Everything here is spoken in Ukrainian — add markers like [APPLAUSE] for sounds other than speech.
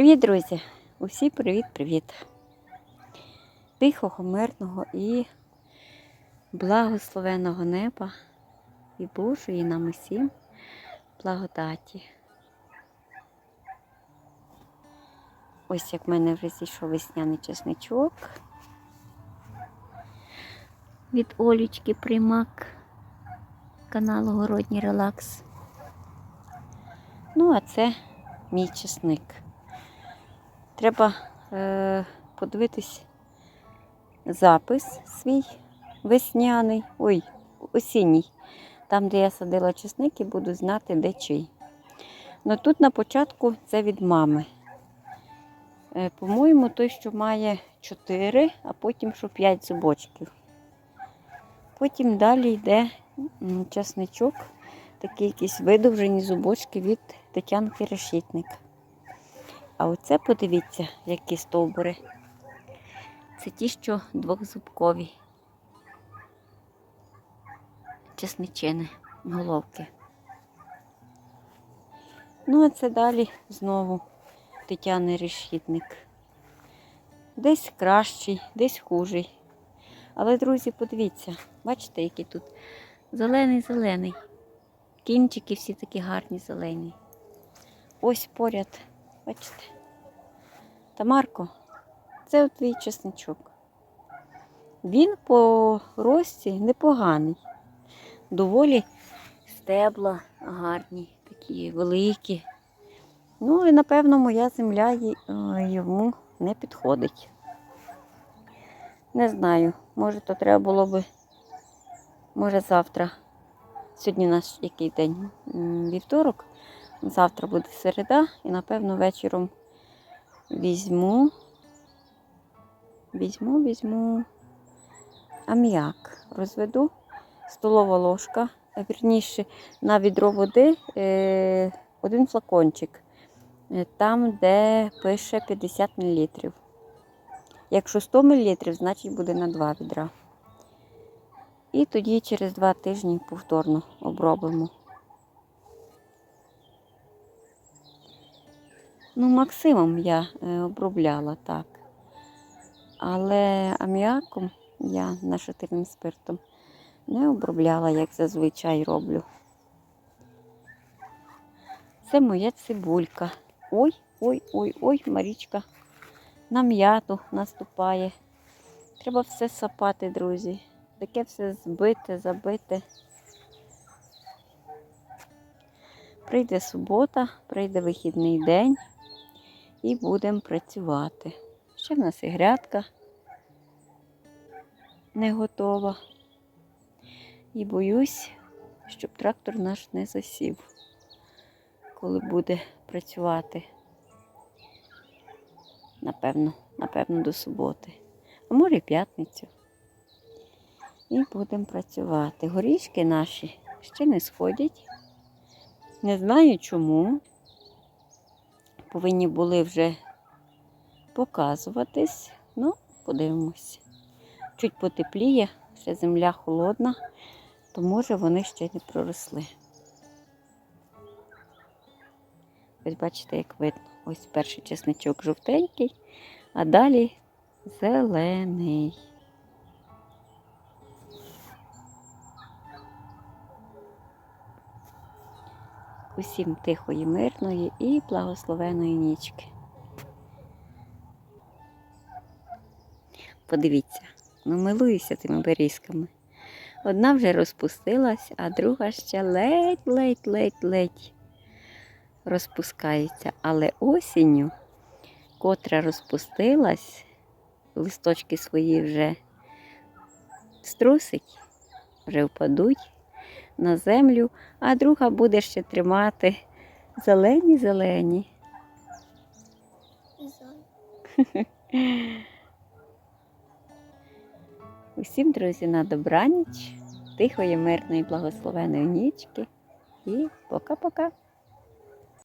Привіт, друзі! Усі привіт-привіт! Тихого, мирного і благословеного неба і Божої нам усім благодаті. Ось як в мене вже зійшов весняний чесничок від Олічки Примак каналу Городній Релакс. Ну, а це мій чесник. Треба е, подивитись запис свій весняний, ой, осінній. Там, де я садила чесник, і буду знати, де чий. Ну тут на початку це від мами. Е, По-моєму, той, що має 4, а потім що 5 зубочків. Потім далі йде чесничок, такі якісь видовжені зубочки від Тетянки Решітник. А оце подивіться, які стовбури. Це ті, що двохзубкові. Чесничини, головки. Ну, а це далі знову Тетяни Решітник. Десь кращий, десь хужий. Але, друзі, подивіться, бачите, який тут зелений-зелений. Кінчики всі такі гарні зелені. Ось поряд, бачите. Тамарко, це от твій чесничок. Він по рості непоганий. Доволі стебла гарні, такі великі. Ну і напевно моя земля е, йому не підходить. Не знаю, може то треба було би, може завтра. Сьогодні наш який день? Вівторок. Завтра буде середа і напевно вечором візьму, візьму, візьму аміак. Розведу столова ложка, вірніше на відро води е, один флакончик. Е, Там, де пише 50 мл. Якщо 100 мл, значить буде на 2 відра. І тоді через 2 тижні повторно обробимо. Ну, максимум я е, обробляла так. Але аміаком я нашатирним спиртом не обробляла, як зазвичай роблю. Це моя цибулька. Ой, ой, ой, ой, Марічка на м'яту наступає. Треба все сапати, друзі. Таке все збите, забите. Прийде субота, прийде вихідний день і будемо працювати. Ще в нас і грядка не готова. І боюсь, щоб трактор наш не засів, коли буде працювати. Напевно, напевно, до суботи. А може і п'ятницю. І будемо працювати. Горішки наші ще не сходять. Не знаю чому. Повинні були вже показуватись. Ну, подивимось. Чуть потепліє, ще земля холодна, то може вони ще не проросли. Ось бачите, як видно. Ось перший чесничок жовтенький, а далі зелений. Усім тихої, мирної і благословеної нічки. Подивіться, ну милуюся тими берізками. Одна вже розпустилась, а друга ще ледь-ледь-ледь-ледь розпускається. Але осінню, котра розпустилась, листочки свої вже струсить, вже впадуть на землю, а друга буде ще тримати зелені-зелені. [LAUGHS] Усім, друзі, на добраніч, тихої, мирної, благословеної нічки і пока-пока.